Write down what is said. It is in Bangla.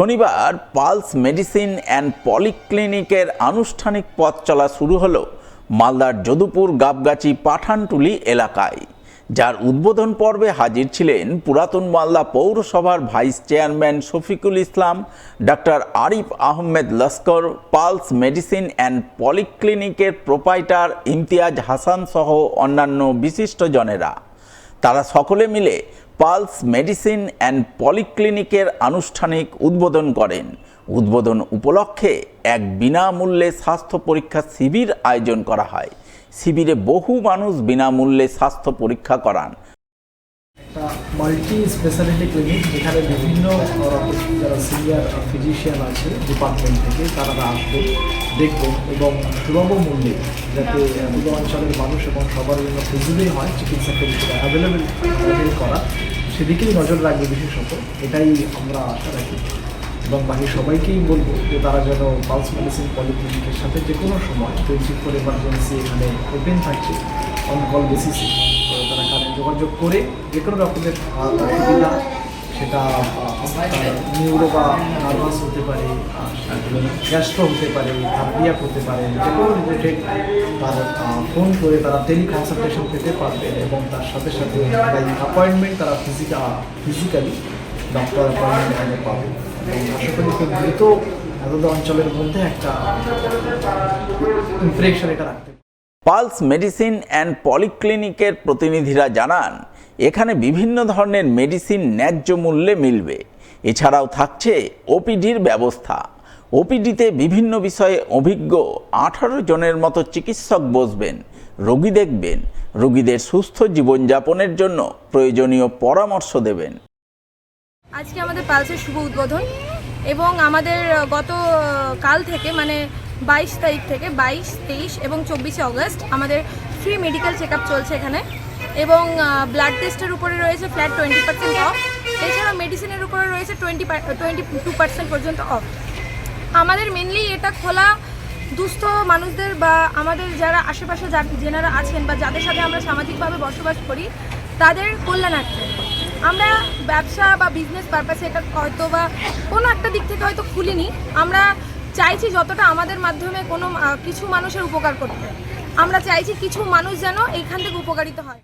শনিবার পালস মেডিসিন অ্যান্ড পলিক্লিনিকের আনুষ্ঠানিক পথ চলা শুরু হল মালদার যদুপুর গাবগাছি পাঠানটুলি এলাকায়। যার উদ্বোধন পর্বে হাজির ছিলেন পুরাতন মালদা পৌরসভার vice chairman Shafiqul Islam doctor Arif Ahmed Laskar, pulse medicine and পলিক্লিনিকের proprietor Imtiaz Hasan সহ অন্যান্য বিশিষ্টজনেরা তারা সকলে মিলে পালস মেডিসিন অ্যান্ড পলিক্লিনিকের আনুষ্ঠানিক উদ্বোধন করেন। উদ্বোধন উপলক্ষে এক বিনামূল্যে স্বাস্থ্য পরীক্ষা শিবির আয়োজন করা হয়। শিবিরে বহু মানুষ বিনামূল্যে স্বাস্থ্য পরীক্ষা করান। মাল্টি স্পেশালিটি ক্লিনিক যেখানে বিভিন্ন যারা সিনিয়র ফিজিশিয়ান আছে ডিপার্টমেন্ট থেকে, তারা আসবেন দেখবেন এবং সুলভ মূল্যে যাতে দুটো অঞ্চলের মানুষ এবং সবার জন্য ফিজিবল হয় চিকিৎসা পরিষেবা অ্যাভেলেবেল অ্যাভেল করা। সেদিকেই নজর রাখবে বিশেষত, এটাই আমরা আশা রাখি। এবং বাকি সবাইকেই বলব যে তারা যেন পালস মেডিসিন পলিক্লিনিকের সাথে যে কোনো সময় টোয়েন্টি ফোর এমার্জেন্সি এখানে ওপেন থাকছে অন কল বেসিসে যোগাযোগ করে যে কোনো রকমের সুবিধা সেটা নিউরো বা নার্ভাস হতে পারে গ্যাস্ট্রো হতে পারে কার্ডিয়াক হতে পারে, যে কোনো রিলেটেড তার ফোন করে তারা টেলি কনসালটেশন পেতে পারবেন এবং তার সাথে সাথে অ্যাপয়েন্টমেন্ট তারা ফিজিক্যাল ফিজিক্যালি ডক্টর অ্যাপয়েন্টমেন্ট এখানে পাবে। এবং আশা করি খুব দ্রুত অঞ্চলের মধ্যে একটা ইমপ্রেশন এটা রাখতে পালস মেডিসিন অ্যান্ড পলিক্লিনিকের প্রতিনিধিরা জানান, এখানে বিভিন্ন ধরনের মেডিসিন ন্যায্য মূল্যে মিলবে। এছাড়াও থাকছে ওপিডির ব্যবস্থা। ওপিডিতে বিভিন্ন বিষয়ে অভিজ্ঞ আঠারো জনের মতো চিকিৎসক বসবেন, রোগী দেখবেন, রোগীদের সুস্থ জীবনযাপনের জন্য প্রয়োজনীয় পরামর্শ দেবেন। আজকে আমাদের পালসের শুভ উদ্বোধন এবং আমাদের গত কাল থেকে মানে বাইশ তারিখ থেকে বাইশ, তেইশ এবং চব্বিশে অগস্ট আমাদের ফ্রি মেডিকেল চেক চলছে এখানে। এবং ব্লাড টেস্টের উপরে রয়েছে ফ্ল্যাট টোয়েন্টি পার্সেন্ট অফ এছাড়া মেডিসিনের উপরে রয়েছে টোয়েন্টি টোয়েন্টি টু পার্সেন্ট পর্যন্ত অফ আমাদের মেনলি এটা খোলা দুস্থ মানুষদের বা আমাদের যারা আশেপাশে যেনারা আছেন বা যাদের সাথে আমরা সামাজিকভাবে বসবাস করি, তাদের কল্যাণার্থে। আমরা ব্যবসা বা বিজনেস পারপাসে এটা হয়তো বা কোনো একটা দিক থেকে হয়তো খুলিনি। আমরা চাইছি যতটা আমাদের মাধ্যমে কোনো কিছু মানুষের উপকার করতে। আমরা চাইছি কিছু মানুষ যেন এইখান থেকে উপকারিত হয়।